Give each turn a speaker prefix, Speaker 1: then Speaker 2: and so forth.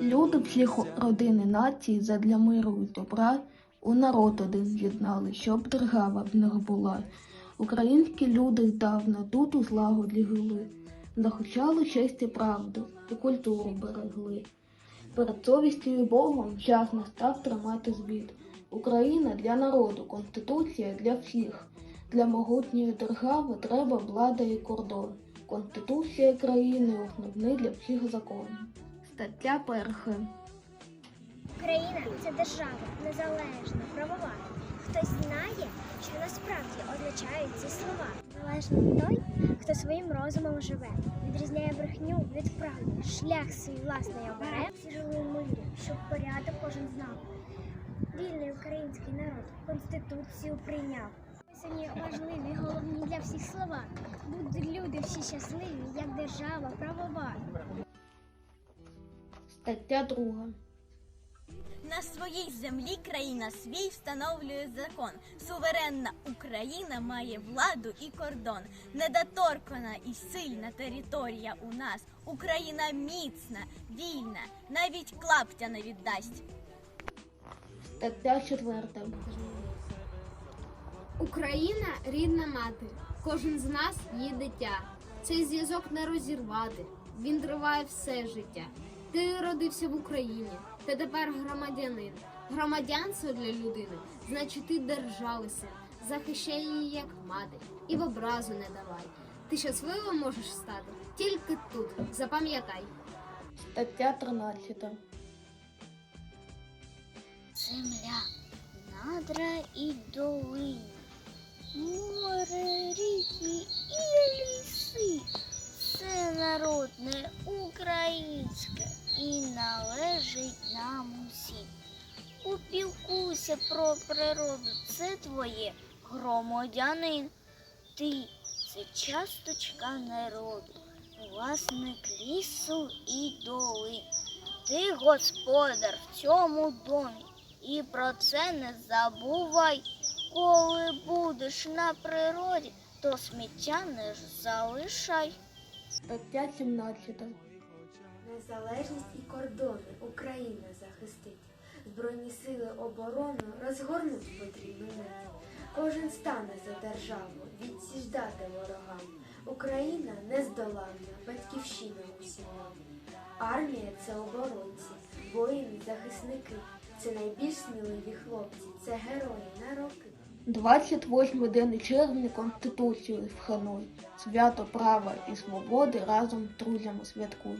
Speaker 1: Люди всіх родин і націй задля миру і добра у народ один з'єднали, щоб держава в них була. Українські люди здавна тут у злагоді жили, захищали честь і правду і культуру берегли. Перед совістю і Богом час настав тримати звіт. Україна для народу, конституція для всіх. Для могутньої держави треба влада і кордон. Конституція країни основний для всіх закон. Стаття перша.
Speaker 2: Україна це держава незалежна, правова. Хтось знає, що насправді означають ці слова. Залежний той, хто своїм розумом живе, відрізняє брехню від правди, шлях свій власний обере. Всі жили у мирі, щоб порядок кожен знав. Вільний український народ конституцію прийняв. Сьогодні важливі, для всіх слова. Будуть люди всі щасливі, як держава правова.
Speaker 1: Стаття друга.
Speaker 3: На своїй землі країна свій встановлює закон. Суверенна Україна має владу і кордон. Недоторкана і сильна територія у нас. Україна міцна, вільна, навіть клаптя не віддасть.
Speaker 1: Стаття четверта.
Speaker 4: Україна рідна мати. Кожен з нас її дитя. Цей зв'язок не розірвати. Він триває все життя. Ти родився в Україні, ти тепер громадянин. Громадянство для людини, значить ти держави син. Захищай її як мати і в образу не давай. Ти щасливим можеш стати тільки тут. Запам'ятай.
Speaker 1: Стаття тринадцята.
Speaker 2: Земля, надра і долини, море, ріки і ліси. Все народне українське і належить нам усім. Упілкуйся про природу, це твоє громадянин. Ти це часточка народу, власник лісу і долин. Ти господар в цьому домі, і про це не забувай. Коли будеш на природі, то сміття не залишай.
Speaker 1: Стаття сімнадцята.
Speaker 5: Незалежність і кордони Україна захистить. Збройні сили оборону розгорнуть потрібну мить. Кожен стане за державу, відсіждати ворогам. Україна нездоланна, батьківщина усім нам. Армія це оборонці, воїни, захисники. Це найбільш сміливі хлопці, це герої на роки.
Speaker 1: 28 день червня Конституцію вхануй. Свято права і свободи разом з друзями святкуй.